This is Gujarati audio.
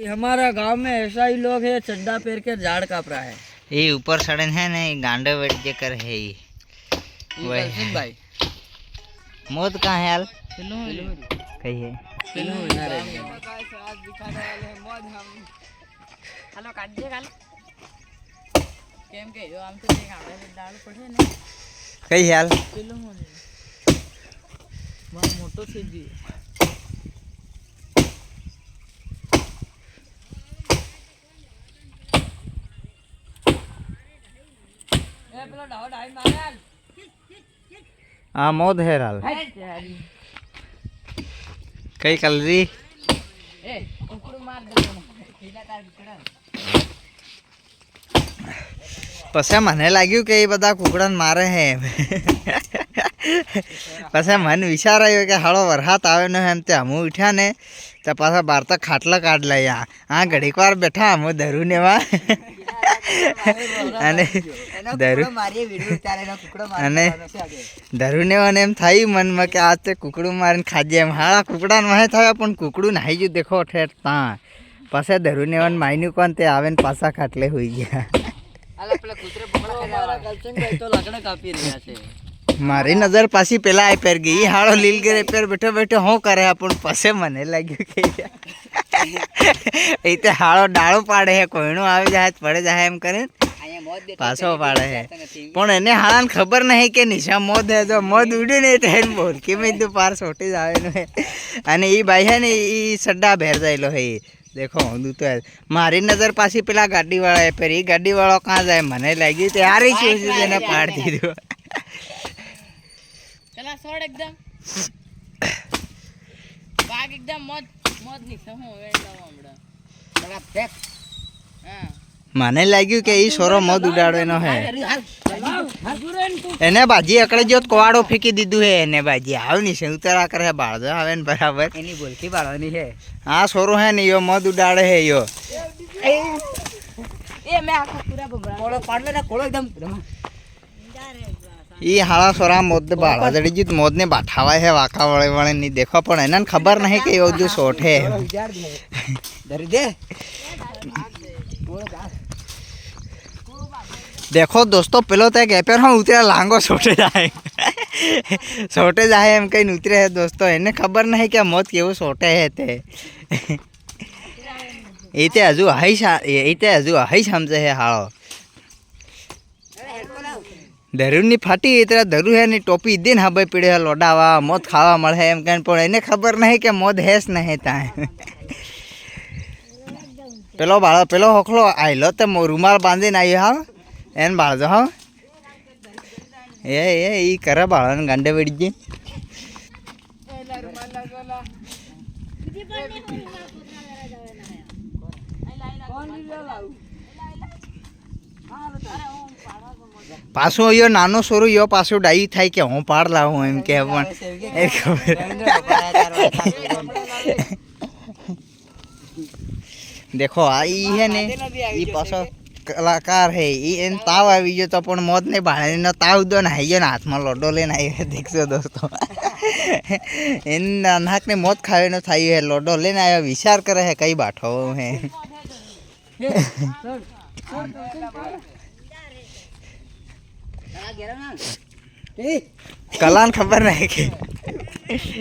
हमारा गाँव में ऐसा ही लोग है चड्डा पेर के झाड़ का है। ये ऊपर सड़न है नहीं गांडे बैठ के कर है ये। भाई। मौत कहाँ है यार कही है। हेलो गाल। केम के जो हम तो पड़े ना। कही हाल मोटो से जी। આ મોદ હે હાલ કઈ કલરી? પછી મને લાગ્યું કે એ બધા કુકડાને મારે હે. પછી મને વિચાર આવ્યો કે હાળો વરસાદ આવે ને એમ તે હમું ઉઠ્યા ને તો પાછા બાર તો ખાટલા કાઢ લઈ આ. ઘડીક વાર બેઠા હમું ધરું ને વા અને અને ધરુને મને એમ થયું મનમાં કે આ તે કુકડું મારીને ખાજે એમ. હાળા કુકડાને માહે થયા પણ કુકડું નાહી ગયું. દેખો ઠેર તા પાસે ધરુને મને માયનું કોણ? તે આવે ને પાછા ખાટલે હોઈ ગયા. મારી નજર પાછી પેલા આઈ પેર ગઈ. હાળો લીલગીર પેર બેઠો બેઠો હું કરે પણ પાસે મને લાગ્યું કે એ તે હાળો ડાળો પાડે હે કોઈનું આવી જાય પડે જાય એમ કરે અહીંયા મોત દે પાછો પાડે હે પણ એને હાળાને ખબર નહીં કે નિશા મોદ હે જો મોદ ઉડ્યું ને તો એને બોલ. કે મેં તું પાર સોટી જ આવેલું હે. અને એ ભાઈ હે ને એ સડ્ડા ભેર જાયેલો હે દેખો હું તો મારી નજર પાછી પેલા ગાડીવાળા એ પેર એ ગાડીવાળો કાં જાય મને લાગ્યું તે હારી શું છે પાડ દીધું. ચલા એકદમ. વાઘ એકદમ મોત મોતની હું વેણો હમણાં. બરાબર ફેક. હા. મને લાગ્યું કે એ સોરો મધ ઉડાડો એનો હે એને બાજી અકડે જો તો કોવાડો ફેંકી દીધું હે. એને બાજી આવની છે ઉતારા કરે બાળજો આવે ને બરાબર. એની બોલકી બાળવાની હે. આ સોરો હે ને યો મધ ઉડાડે હે યો. એ મેં આખો પૂરા બમરા કોળો પાડલે ને કોળો એકદમ ઈ હાળા સોરા મોદ બાળા જડી જીત મોદ ને બાઠાવા હે વાકા વળે વળે ની દેખો પણ એને ખબર નહીં કે એવું બધું શોટ હે. ધરી દે. દેખો દોસ્તો પેલો તે ગેપેર હું ઉતરે લાંગો છોટે જાય. છોટે જાય એમ કઈ ઉતરે હે દોસ્તો એને ખબર નહીં કે મોત કેવું છોટે હે તે. એ તે હજુ હઈ એ તે હજુ હઈ સમજે હે હાળો. ધરુની ફાટી એ તરા ધરુ હે ની ટોપી દે ને હા ભાઈ પીડે લોડાવા, મોત ખાવા મળે એમ કઈ પણ એને ખબર નહીં કે મોત હેસ નહીં ત્યાં પેલો બાળ પેલો હોખલો આયલો તે રૂમાલ બાંધીને આવ્યો હા, એને બાળજો હા. એ એ, ઈ કરે બાળાને ગાંડે વળી ગઈ. પાછું યો નાનો સોરું યો પાછું ડાઈ થાય કે હું પાડ લાવું એમ કે પણ એ ખબર દેખો આ ઈ હે ને ઈ પાછો કલાકાર હે ઈ એને તાવ આવી ગયો તો પણ મોત ને ભાળીનો તાવ દો ને આવી ગયો ને હાથમાં લોડો લઈને આવ્યો દેખશો દોસ્તો એને નાક ને મોત ખાવાનો થયું હે લોડો લઈને આવ્યો વિચાર કરે હે કઈ બાઠો હે કલાને ખબર નહીં કે.